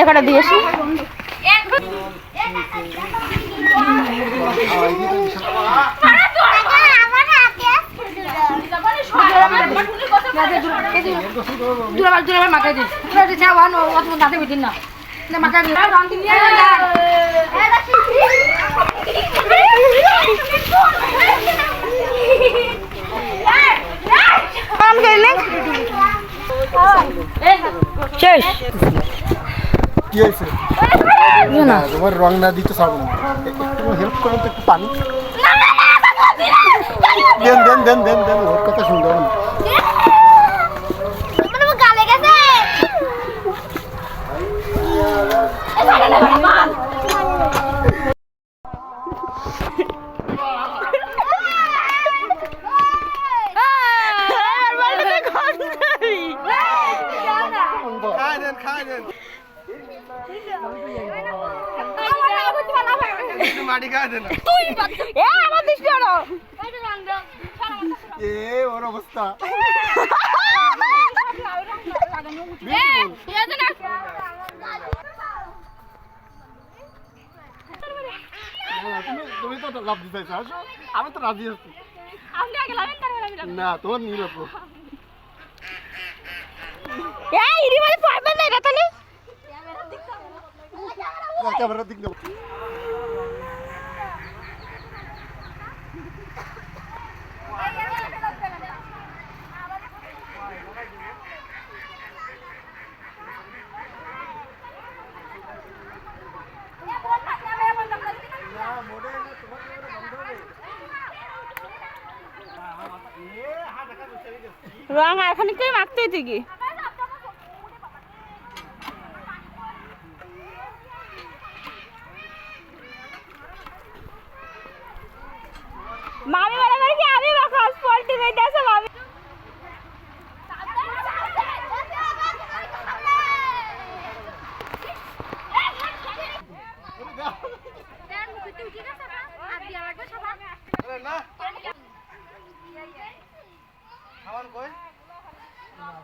এখানে দিয়ে আসি। দুরাবার দুরাবার মাকে অত দাঁতে না। করলে শেষ। কি হয়েছে না তোমার রং না দিতে সব না একটু হেল্প করুন তো একটু পানি দেন দেন দেন দেন দেন ওর কথা শুনতে হবে না গালে গেছে খাই দেন খাই দেন এ আমার দৃষ্টি হলো এ ওর অবস্থা। তুমি তুমি তো লাভ দিতে চাইছো আমি তো রাজি আছি। না তোমার নিয়ে রাখব এই ইরি মানে পারবে না তাহলে ক্যামেরা দিক দেবো রং আর এখানে কে মাখতে তুই কি মামি বলে বলে কি আমি মাখাস পল্টি দিতে আছে মামি না খাওয়ান কই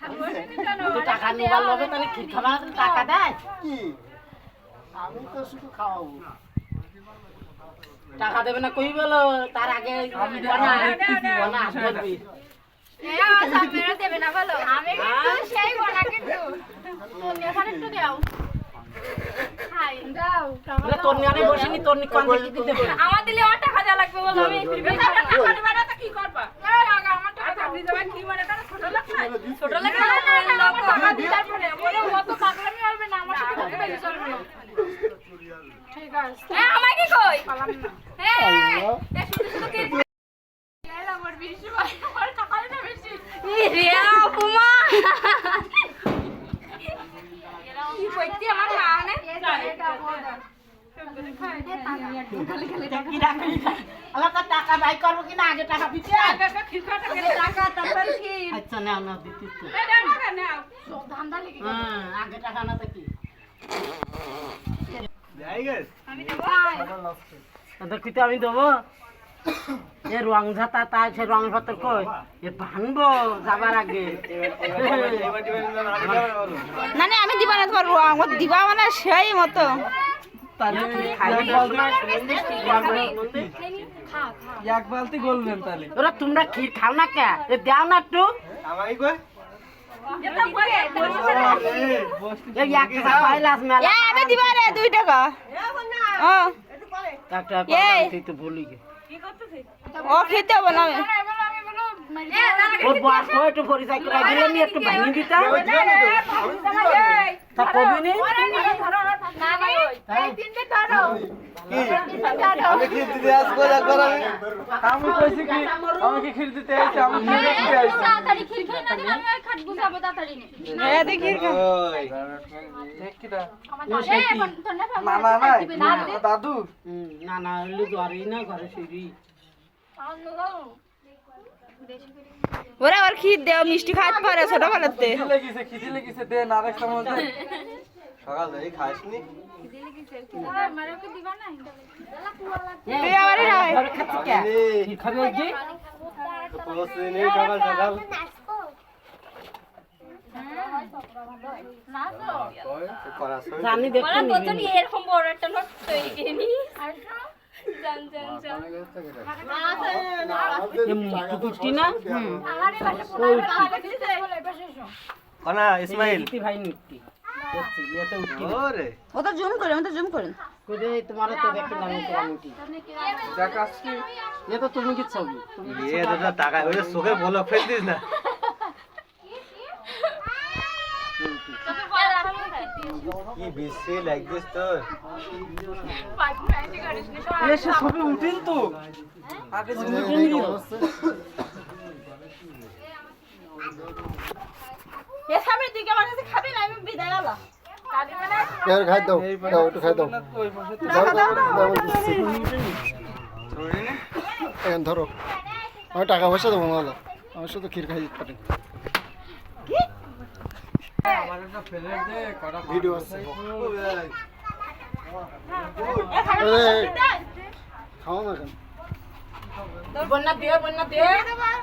টাকা নিবার লগে তাহলে কি খাবার টাকা দেয়? কি? আমি তো শুধু খাওয়াবো। টাকা দেবে না কই বলো? তার আগে আমি দেবে আমার দিলে টাকা দেওয়া লাগবে বলো। আমি টাকা দিবা না তো কি করবা? ঠিক আছে হ্যাঁ আমায় কি কই হ্যাঁ শুধু শুধু কি আমার বেশি ভাই আমার টাকা রে বাই করব কিনা? আগে টাকা দিতে টাকা তারপর কি আচ্ছা না না দিতে তো। ধান্দা লেগে হ্যাঁ আগে টাকা না তো কি আমি দেবো? এ রং ঝাতা তা সে রং ভাতর কই? এ ভানবো যাবার আগে। না না আমি দিবা না তোমার আমার দিবা মানে সেই মতো। এক বালতি গলবেন তাহলে ওরা তোমরা ক্ষীর খাও না কে? এ দাও না একটু। আমাই কই? ও। খেতে হবে না। ওর বয়স হয় একটু পরিচয় করে দিলে নি একটু ভাঙি দিতাম তা কবি নি? আমি কি দিদি আসব একবার আমি আমি কইছি কি আমি কি খির দিতে আইছি আমি খির দিতে আইছি তাড়াতাড়ি খির খেয়ে না আমি ওই খাট গুছাবো তাড়াতাড়ি নে। দেখ কিটা এই, এখন তোর না না না না দাদু। না না হইলে ঘরেই না ঘরে শুই ওরা আবার খির দেও মিষ্টি খাইতে পারে ছোটবেলাতে। খিদি লেগেছে খিদি লেগেছে দে না আরেকটা মধ্যে সকাল থেকে খাসনি আমারও কি দিবা না তুই আবারই রায়। ঘরে খাচ্ছি কে? কি খাবে ওই যে পৌঁছে নেই সকাল সকাল। না তো করা জানি দেখতে এরকম বড় একটা নোট তৈরি করে বলে ইসমাইল ভাই নিক্তি দেখছি এতে উঠতি না ওরে ও তো জুম করে ও জুম করেন কইলে তোমার তো দেখতে দেখ আজকে এ তো তুমি কি ছবি এ দাদা টাকা ওই চোখে বলক ফেল দিস না তোকে বল আমি কি বেশি লাইক দিস তোর? না সব এসে ছবি উঠিন তো। আগে খাবি না আমি বিদায় মানে এর খাই দাও দাও একটু খাই দাও। ধরো আমি টাকা পয়সা দেবো নাহলে আমি শুধু ক্ষীর খাই দিতে পারি আমার একটা ফেলে দে কটা ভিডিও আছে খাও না কেন বন্যা দে বন্যা দে আমার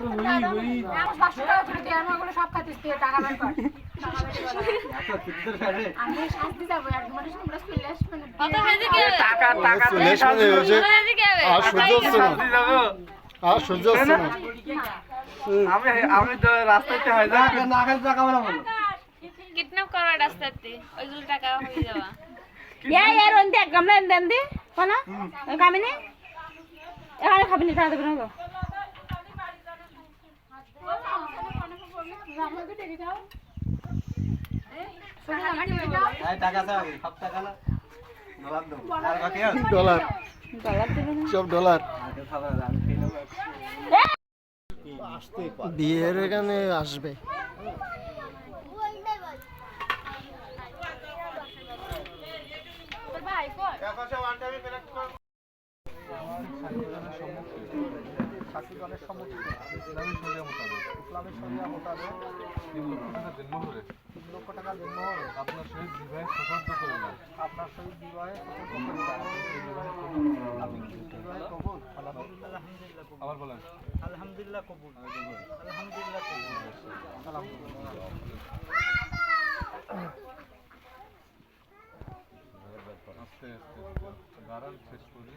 500 টাকা তুই দিয়ে সব খাতিস তুই টাকা বের কর আমি আমি আমি তো রাস্তাতে হয় না টাকা বলা বলো কিডন্যাপ করার রাস্তাতে ওইগুলো টাকা হয়ে যাওয়া। এর ওনতে এক গামলা দেন দি কোনা খাবি নি এখানে খাবি নি খাওয়া দেবে না তো আমাকে টেকে দাও শুধু আমাকে টেকে দাও। টাকা চাও সব টাকা না ডলার। সব ডলার। বিয়ের এখানে আসবে। আপনার সহিত বিবাহে সশব্দ করে। না আপনার সহিত বিবাহে আবার বলেন আলহামদুলিল্লাহ কবুল। আলহামদুলিল্লাহ। কবুল আলহামদুলিল্লাহ আস্তে আস্তে দাঁড়ান শেষ করি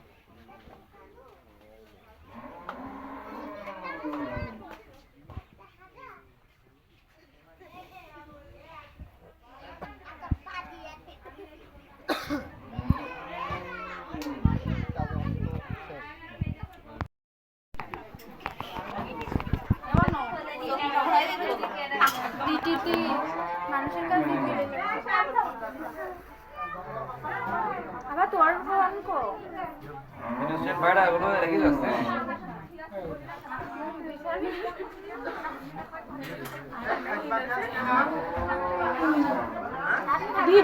দিটিতে মানুষের কাছে আবার তোর ফোন কো ভাড়া এগুলো রেখে যাচ্ছে ভিডিও